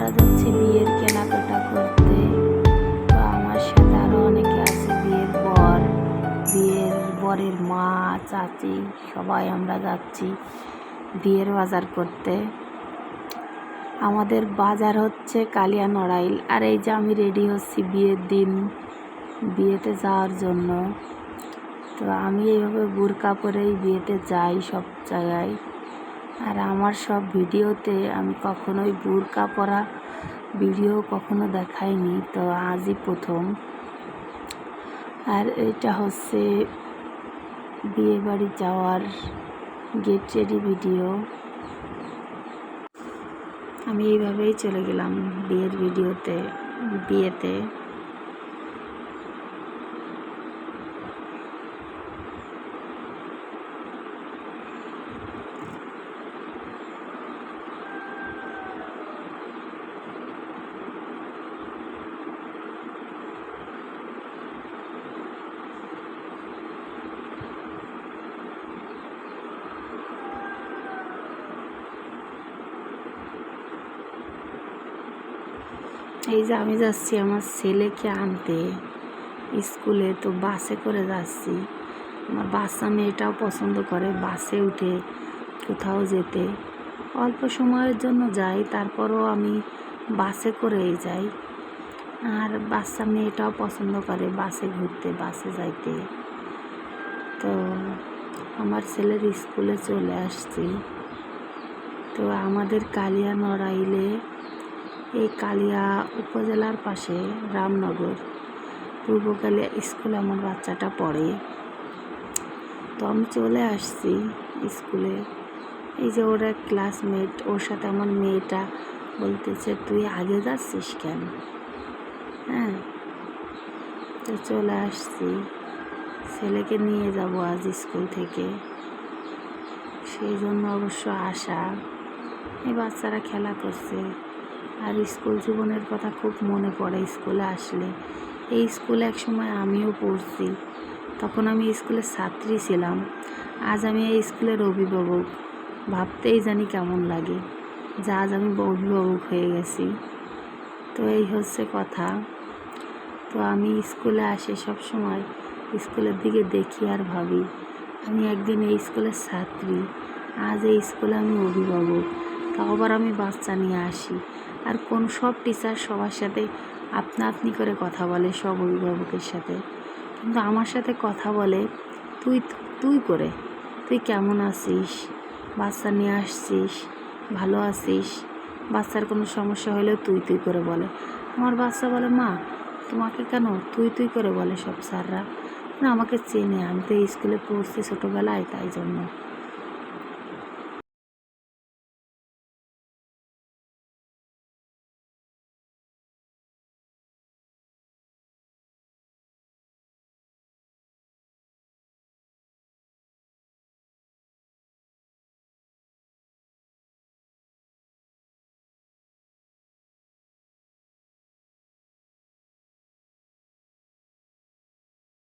আমরা যাচ্ছি বিয়ের কেনাকাটা করতে। তো আমার সাথে আরও অনেকে আছে, বিয়ের বর, বিয়ের বরের মা, চাচি, সবাই আমরা যাচ্ছি বিয়ের বাজার করতে। আমাদের বাজার হচ্ছে কালিয়া নড়াইল আর এই যে আমি রেডি হচ্ছি বিয়ের দিন, বিয়েতে যাওয়ার জন্য। তো আমি এইভাবে বোরকা পরেই বিয়েতে যাই সব জায়গায়। আর আমার সব ভিডিওতে আমি কখনোই বুরকা পরা ভিডিও কখনো দেখাইনি, তো আজই প্রথম। আর এটা হচ্ছে বিয়ে বাড়ি যাওয়ার গেট রেডি ভিডিও। আমি এইভাবেই চলে গেলাম বিয়ের ভিডিওতে, বিয়েতে। এই যে আমি যাচ্ছি আমার ছেলেকে আনতে স্কুলে, তো বাসে করে যাচ্ছি। আমার বাচ্চা মেয়েটাও পছন্দ করে বাসে উঠে কোথাও যেতে। অল্প সময়ের জন্য যাই, তারপরও আমি বাসে করেই যাই। আর বাচ্চা মেয়েটাও পছন্দ করে বাসে ঘুরতে, বাসে যাইতে। তো আমার ছেলের স্কুলে চলে আসছি। তো আমাদের কালিয়া নড়াইলে এই কালিয়া উপজেলার পাশে রামনগর। পূর্ব কালিয়া স্কুলে আমার বাচ্চাটা পড়ে। তো আমি চলে আসছি স্কুলে। এই যে ওরা ক্লাসমেট ওর সাথে আমার মেয়েটা বলতেছে, তুই আগে যাচ্ছিস কেন? হ্যাঁ? তো চলে আসছি। ছেলেকে নিয়ে যাব আজ স্কুল থেকে। সেই জন্য অবশ্য আসা এই বাচ্চারা খেলা করছে। আর স্কুল জীবনের কথা খুব মনে পড়ে স্কুলে আসলে। এই স্কুলে এক সময় আমিও পড়ছি। তখন আমি স্কুলের ছাত্রী ছিলাম। আজ আমি এই স্কুলের অভিভাবক। ভাবতেই জানি কেমন লাগে। যে আজ আমি অভিভাবক হয়ে গেছি। তো এই হচ্ছে কথা। তো আমি স্কুলে আসি সব সময় স্কুলের দিকে দেখি আর ভাবি, আমি একদিন এই স্কুলের ছাত্রী, আজ এই স্কুলে আমি অভিভাবক। তাও আবার আমি বাচ্চা নিয়ে আসি। আর কোন সব টিচার সবার সাথে আপনা আপনি করে কথা বলে সব অভিভাবকের সাথে। কিন্তু আমার সাথে কথা বলে, তুই তুই করে, তুই কেমন আছিস? বাচ্চা নিয়ে আসছিস? ভালো আছিস? বাচ্চার কোনো সমস্যা হলেও তুই তুই করে বলে। আমার বাচ্চা বলে, মা, তোমাকে কেন তুই তুই করে বলে সব স্যাররা? না আমাকে চেনে, আমি তো স্কুলে পড়ছি ছোটোবেলায়, তাই জন্য।